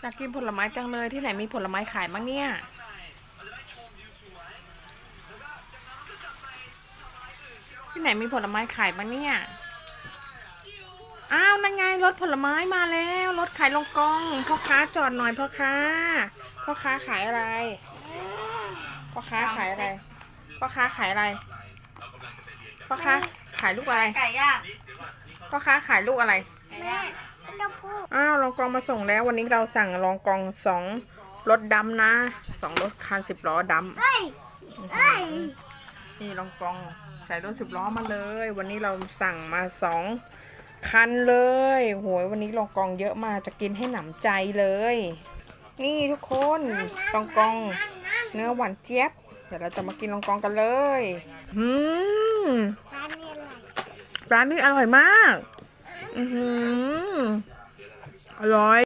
อยากกินผลไม้จังเลยที่ไหนมีผลไม้ขายบ้างเนี่ย ที่ไหนมีผลไม้ขายบ้างเนี่ยอ้าวนั่นไงรถผลไม้มาแล้วรถขายลงกองพ่อค้าจอดหน่อยพ่อค้าพ่อค้าขายอะไรพ่อค้าขายอะไรพ่อค้าขายอะไรพ่อค้าขายลูกอะไรไก่ย่างพ่อค้าขายลูกอะไรไก่ย่าง อ้าวรองกองมาส่งแล้ววันนี้เราสั่งรองกองสองรถดำนะสองรถคันสิบล้อดำเอ้ยเอ้ยนี่รองกองใส่รถสิบล้อมาเลย วันนี้เราสั่งมาสองคันเลยโหยวันนี้รองกองเยอะมากจะกินให้หนำใจเลย นี่ทุกคนรองกอง เนื้อหวานเจี๊ยบ เดี๋ยวเราจะมากินรองกองกันเลย อืมร้านนี้อะไรร้านนี้อร่อยมาก อือหืออร่อย